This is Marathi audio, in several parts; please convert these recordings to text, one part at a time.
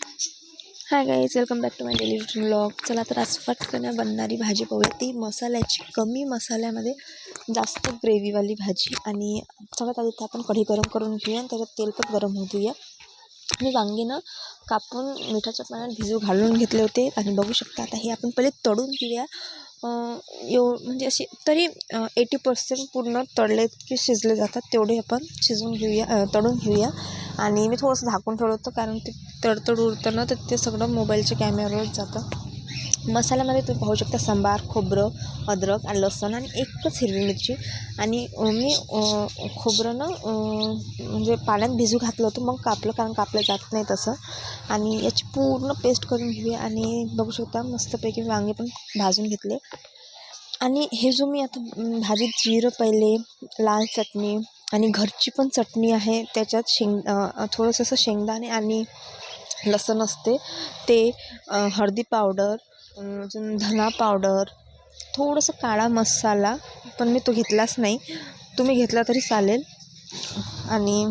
Hi guys welcome back to my daily routine blog चला तर आज फटकनं बनणारी भाजी पाहूया. ती मसाल्याची कमी मसाल्यामध्ये जास्त ग्रेव्हीवाली भाजी. आणि सगळ्यात आधी ते आपण कढी गरम करून घेऊया आणि त्याच्यात तेल पण गरम होऊ देऊया. आणि वांगेनं कापून मिठाच्या पाण्यात भिजू घालून घेतले होते. आणि बघू शकता आता हे आपण पहिले तळून घेऊया. एव म्हणजे असे तरी एटी पर्सेंट पूर्ण तळले की शिजले जातात. तेवढे आपण शिजवून घेऊया तळून घेऊया. आणि मी थोडंसं झाकून ठेवलं होतं कारण ते तडतड उरतं ना तर ते सगळं मोबाईलच्या कॅमेऱ्यावरच जातं. मसाल्यामध्ये तुम्ही पाहू शकता सांबार खोबरं अद्रक आणि लसूण आणि एकच हिरवी मिरची. आणि मी खोबरं ना म्हणजे पाण्यात भिजू घातलं होतं मग कापलं कारण कापलं जात नाही तसं. आणि याची पूर्ण पेस्ट करून घेऊया आणि बघू शकता मस्तपैकी वांगे पण भाजून घेतले. आणि हे जो मी आता भाजीत जिरं पहिले लाल चटणी आणि घरची पण चटणी आहे त्याच्यात शेंग थोडंसं असं शेंगदाणे आणि लसूण असते. ते हळदी पावडर अजून धना पावडर थोडंसं काळा मसाला पण मी तो घेतलाच नाही. तुम्ही घेतला तरी चालेल. आणि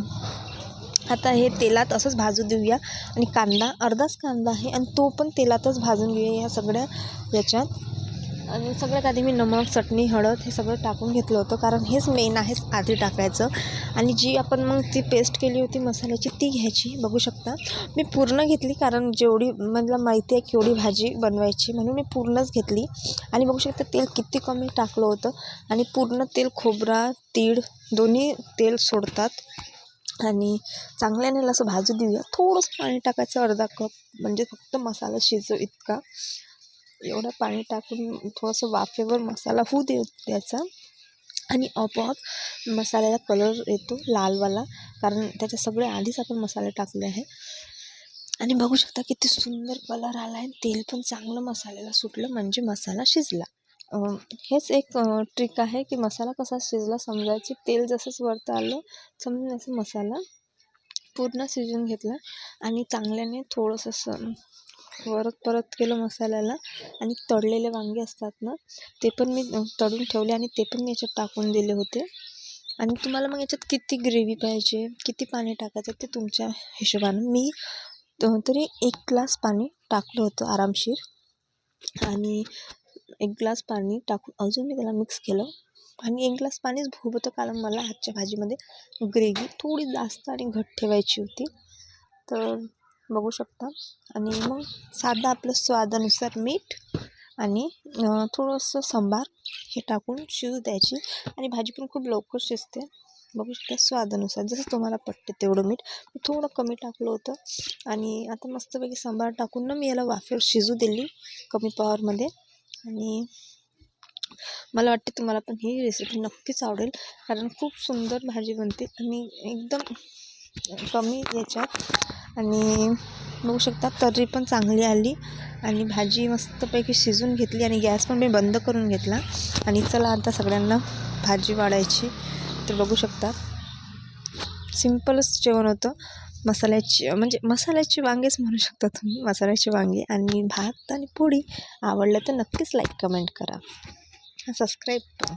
आता हे तेलात असंच भाजू देऊया. आणि कांदा अर्धाच कांदा आहे आणि तो पण तेलातच भाजून घेऊया या सगळ्या याच्यात. आणि सगळ्यात आधी मी नमक चटणी हळद हे सगळं टाकून घेतलं होतं. कारण हेच मेन आहेच आधी टाकायचं. आणि जी आपण मग ती पेस्ट केली होती मसाल्याची ती घ्यायची. बघू शकता. मी पूर्ण घेतली कारण जेवढी मला माहिती आहे केवढी भाजी बनवायची म्हणून मी पूर्णच घेतली. आणि बघू शकता तेल किती कमी टाकलं होतं. आणि पूर्ण तेल खोबरा तीळ दोन्ही तेल सोडतात. आणि चांगल्याने असं भाजू देऊया थोडंसं पाणी टाकायचं अर्धा कप. म्हणजे फक्त मसाला शिजव इतका. एवढं पाणी टाकून थोडंसं वाफेवर मसाला होऊ दे द्यायचा. आणि आपोआप मसाल्याला कलर येतो लालवाला कारण त्याच्या सगळे आधीच आपण मसाले टाकले आहे आणि बघू शकता किती सुंदर कलर आला आहे. तेल पण चांगलं मसाल्याला सुटलं म्हणजे मसाला शिजला. हेच एक ट्रिक आहे की मसाला कसा शिजला समजायची. तेल जसंच वरतं आलं समजून असं मसाला पूर्ण शिजून घेतला. आणि चांगल्याने थोडंसं परत परत केलं मसाल्याला आणि तळलेले वांगे असतात ना ते पण मी तळून ठेवले आणि ते पण मी याच्यात टाकून दिले होते. आणि तुम्हाला मग याच्यात किती ग्रेव्ही पाहिजे किती पाणी टाकायचं ते तुमच्या हिशोबानं. मी तरी एक ग्लास पाणी टाकलं होतं आरामशीर. आणि एक ग्लास पाणी टाकून अजून मी त्याला मिक्स केलं. आणि एक ग्लास पाणीच भूक होतं कारण मला आजच्या भाजीमध्ये ग्रेव्ही थोडी जास्त आणि घट ठेवायची होती. तर बघू शकता. आणि मग साधं आपलं स्वादानुसार मीठ आणि थोडंसं सांबार हे टाकून शिजू द्यायची. आणि भाजी पण खूप लवकर शिजते. बघू शकता स्वादानुसार. जसं तुम्हाला पटते तेवढं मीठ. मी थोडं कमी टाकलं होतं. आणि आता मस्तपैकी सांबार टाकून ना मी याला वाफेवर शिजू दिली कमी पॉवरमध्ये. आणि मला वाटते तुम्हाला पण ही रेसिपी नक्कीच आवडेल. कारण खूप सुंदर भाजी बनते. आणि एकदम कमी याच्यात आणि बघू शकता तर्री पण चांगली आली. आणि भाजी मस्तपैकी शिजून घेतली आणि गॅस पण मी बंद करून घेतला. आणि चला आता सगळ्यांना भाजी वाढायची. तर बघू शकता सिम्पलच जेवण होतं. मसाल्याची म्हणजे मसाल्याची वांगेच म्हणू शकता तुम्ही मसाल्याची वांगे आणि भात आणि पोळी. आवडलं तर नक्कीच लाईक कमेंट करा. सबस्क्राईब करा.